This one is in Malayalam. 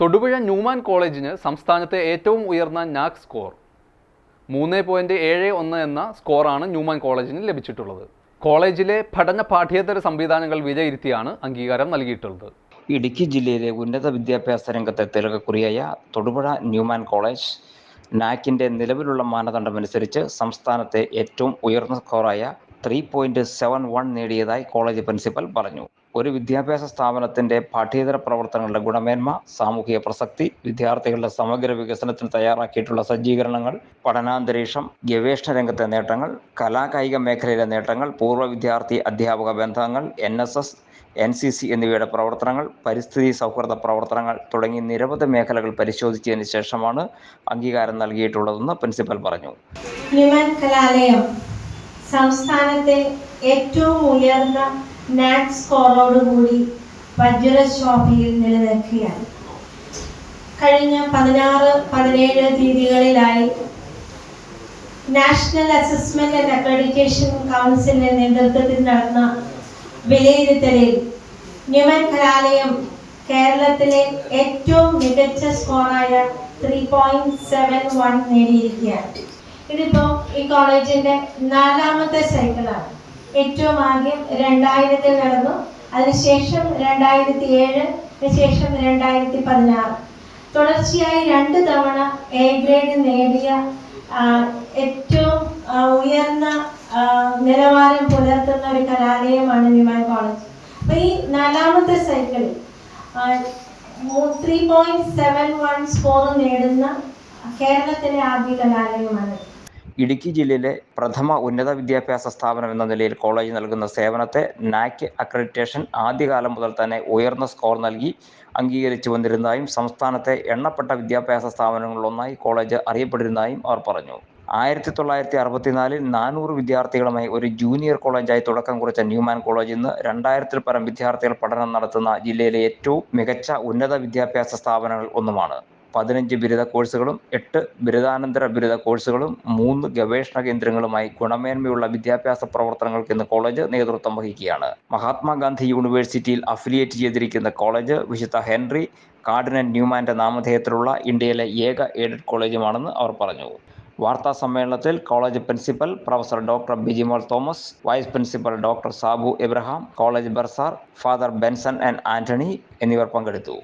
തൊടുപുഴ ന്യൂമാൻ കോളേജിന് സംസ്ഥാനത്തെ ഏറ്റവും ഉയർന്ന നാക് സ്കോർ. മൂന്ന് പോയിന്റ് ഏഴ് ഒന്ന് എന്ന സ്കോറാണ് ന്യൂമാൻ കോളേജിന് ലഭിച്ചിട്ടുള്ളത്. കോളേജിലെ പഠന പാഠ്യേതര സംവിധാനങ്ങൾ വിലയിരുത്തിയാണ് അംഗീകാരം നൽകിയിട്ടുള്ളത്. ഇടുക്കി ജില്ലയിലെ ഉന്നത വിദ്യാഭ്യാസ രംഗത്തെ തിലകക്കുറിയായ തൊടുപുഴ ന്യൂമാൻ കോളേജ് നാക്കിന്റെ നിലവിലുള്ള മാനദണ്ഡമനുസരിച്ച് സംസ്ഥാനത്തെ ഏറ്റവും ഉയർന്ന സ്കോറായ ത്രീ പോയിന്റ് സെവൻ വൺ നേടിയതായി കോളേജ് പ്രിൻസിപ്പൽ പറഞ്ഞു. ഒരു വിദ്യാഭ്യാസ സ്ഥാപനത്തിന്റെ പാഠ്യേതര പ്രവർത്തനങ്ങളുടെ ഗുണമേന്മ സാമൂഹിക പ്രസക്തി വിദ്യാർത്ഥികളുടെ സമഗ്ര വികസനത്തിന് തയ്യാറാക്കിയിട്ടുള്ള സജ്ജീകരണങ്ങൾ പഠനാന്തരീക്ഷം ഗവേഷണ രംഗത്തെ നേട്ടങ്ങൾ കലാകായിക മേഖലയിലെ നേട്ടങ്ങൾ പൂർവ വിദ്യാർത്ഥി അധ്യാപക ബന്ധങ്ങൾ N S S N C C എന്നിവയുടെ പ്രവർത്തനങ്ങൾ പരിസ്ഥിതി സൗഹൃദ പ്രവർത്തനങ്ങൾ തുടങ്ങി നിരവധി മേഖലകൾ പരിശോധിച്ചതിന് ശേഷമാണ് അംഗീകാരം നൽകിയിട്ടുള്ളതെന്ന് പ്രിൻസിപ്പൽ പറഞ്ഞു. കലാലയം സംസ്ഥാനത്തെ ഏറ്റവും ഉയർന്ന നാക് സ്കോറോടുകൂടി വജ്രശോഭയിൽ നിലനിൽക്കുകയാണ്. കഴിഞ്ഞ പതിനാറ് പതിനേഴ് തീയതികളിലായി നാഷണൽ അസസ്മെന്റ് ആൻഡ് അക്രഡിറ്റേഷൻ കൗൺസിലിന്റെ നേതൃത്വത്തിൽ നടന്ന വിലയിരുത്തലിൽ ന്യൂമൻ കലാലയം കേരളത്തിലെ ഏറ്റവും മികച്ച സ്കോറായ ത്രീ പോയിന്റ് സെവൻ വൺ നേടിയിരിക്കുകയാണ്. ഇതിപ്പോൾ ഈ കോളേജിന്റെ നാലാമത്തെ സൈക്കിളാണ് ഏറ്റവും ആദ്യം രണ്ടായിരത്തിൽ നടന്നു അതിനുശേഷം രണ്ടായിരത്തി ഏഴ് ശേഷം രണ്ടായിരത്തി പതിനാറ് തുടർച്ചയായി രണ്ട് തവണ എ ഗ്രേഡ് നേടിയ ഏറ്റവും ഉയർന്ന നിലവാരം പുലർത്തുന്ന ഒരു കലാലയമാണ് വിമാൻ കോളേജ്. അപ്പൊ ഈ നാലാമത്തെ സൈക്കിളിൽ three point seven one score നേടുന്ന കേരളത്തിലെ ആദ്യ കലാലയമാണ് ഇടുക്കി ജില്ലയിലെ പ്രഥമ ഉന്നത വിദ്യാഭ്യാസ സ്ഥാപനം എന്ന നിലയിൽ കോളേജ് നൽകുന്ന സേവനത്തെ നാക് അക്രഡിറ്റേഷൻ ആദ്യകാലം മുതൽ തന്നെ ഉയർന്ന സ്കോർ നൽകി അംഗീകരിച്ചു വന്നിരുന്നതായും സംസ്ഥാനത്തെ എണ്ണപ്പെട്ട വിദ്യാഭ്യാസ സ്ഥാപനങ്ങളിലൊന്നായി കോളേജ് അറിയപ്പെട്ടിരുന്നതായും അവർ പറഞ്ഞു. ആയിരത്തി തൊള്ളായിരത്തി അറുപത്തിനാലിൽ നാനൂറ് വിദ്യാർത്ഥികളുമായി ഒരു ജൂനിയർ കോളേജായി തുടക്കം കുറിച്ച ന്യൂമാൻ കോളേജ് ഇന്ന് രണ്ടായിരത്തിൽ പരം വിദ്യാർത്ഥികൾ പഠനം നടത്തുന്ന ജില്ലയിലെ ഏറ്റവും മികച്ച ഉന്നത വിദ്യാഭ്യാസ സ്ഥാപനങ്ങൾ ഒന്നുമാണ്. പതിനഞ്ച് ബിരുദ കോഴ്സുകളും എട്ട് ബിരുദാനന്തര ബിരുദ കോഴ്സുകളും മൂന്ന് ഗവേഷണ കേന്ദ്രങ്ങളുമായി ഗുണമേന്മയുള്ള വിദ്യാഭ്യാസ പ്രവർത്തനങ്ങൾക്ക് ഇന്ന് കോളേജ് നേതൃത്വം വഹിക്കുകയാണ്. മഹാത്മാഗാന്ധി യൂണിവേഴ്സിറ്റിയിൽ അഫിലിയേറ്റ് ചെയ്തിരിക്കുന്ന കോളേജ് വിശുദ്ധ ഹെൻറി കാർഡിനൻ ന്യൂമാന്റെ നാമധേയത്തിലുള്ള ഇന്ത്യയിലെ ഏക എയ്ഡഡ് കോളേജുമാണെന്ന് അവർ പറഞ്ഞു. വാർത്താ സമ്മേളനത്തിൽ college principal professor doctor Bijimol Thomas vice principal doctor Sabu Abraham college bursar father Benson and Antony എന്നിവർ പങ്കെടുത്തു.